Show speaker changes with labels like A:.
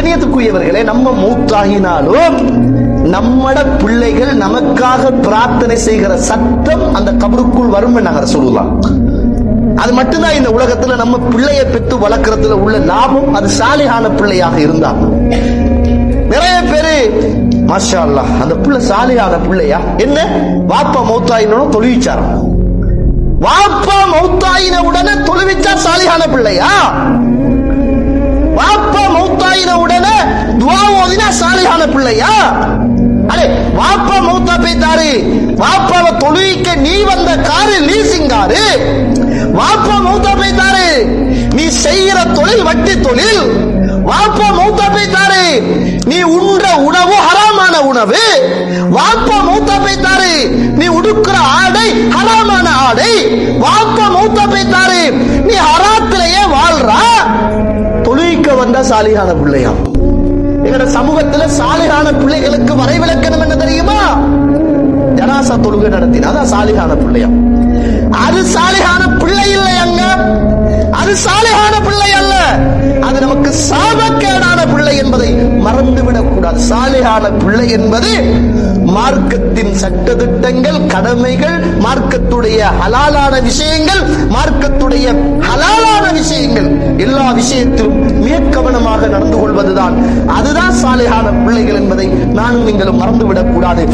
A: கண்ணியத்துக்குரியவர்களே நம்ம மூத்தாகினாலும் நம்மட பிள்ளைகள் நமக்காக பிரார்த்தனை செய்கிற சத்தம் அந்த கபருக்குள் வரும் நகர் சொல்லலாம் அது மட்டும்தான் இந்த உலகத்துல நம்ம பிள்ளையை பெற்று வளர்க்கறதுல உள்ள லாபம் அது சாலிகான பிள்ளையாக இருந்தா. நிறைய பேரு மாஷா அல்லாஹ் அந்த பிள்ளை சாலிகான பிள்ளையா? என்ன? வாப்பா மௌத்தாயினும் தொழுவிச்சாரம். வாப்பா மௌத்தாயின உடனே தொழுவிச்சா சாலிகான பிள்ளையா? துவா சாலையான பிள்ளையா? அடே வாப்பா மூத்தா பேத்தாரு. வாப்பாவை தொழுவிக்க நீ வந்த காரு லீசிங் காரு வாப்பா மூத்தா பேத்தாரு நீ செய்யற தொழில் வட்டி தொழில். வாப்பா மூத்தா பேத்தாரு நீ உண்ற உணவு ஹராமான உணவு. வாப்பா மூத்தா பேத்தாரு நீ உடுக்கிற ஆடை ஹராமான ஆடை. வாப்பா மூத்தா பேத்தாரு நீ ஹராத்திலேயே வாழ்றா. தொழுவிக்க வந்த சாலிகான பிள்ளையா? எங்கட சமூகத்துல சாலிகான பிள்ளைகளுக்கு வரைவிலக்கணம் என்ன தெரியுமா? ஜனாசா தொழுகை நடத்தினா தான் சாலிகான பிள்ளையா? அது சாலிகான பிள்ளை இல்லை அங்க. அது சாலிகான பிள்ளை அல்ல. அது நமக்கு சாபக்கேடான பிள்ளை என்பதை மறந்துவிடக் கூடாது. சாலிகான பிள்ளை என்பது மார்க்கத்தின் சட்ட திட்டங்கள் கடமைகள் மார்க்கத்துடைய ஹலாலான விஷயங்கள் மார்க்கத்துடைய விஷயத்திலும் மிக கவனமாக நடந்து கொள்வதுதான். அதுதான் சாலையான பிள்ளைகள் என்பதை நானும் நீங்களும் மறந்துவிடக் கூடாது.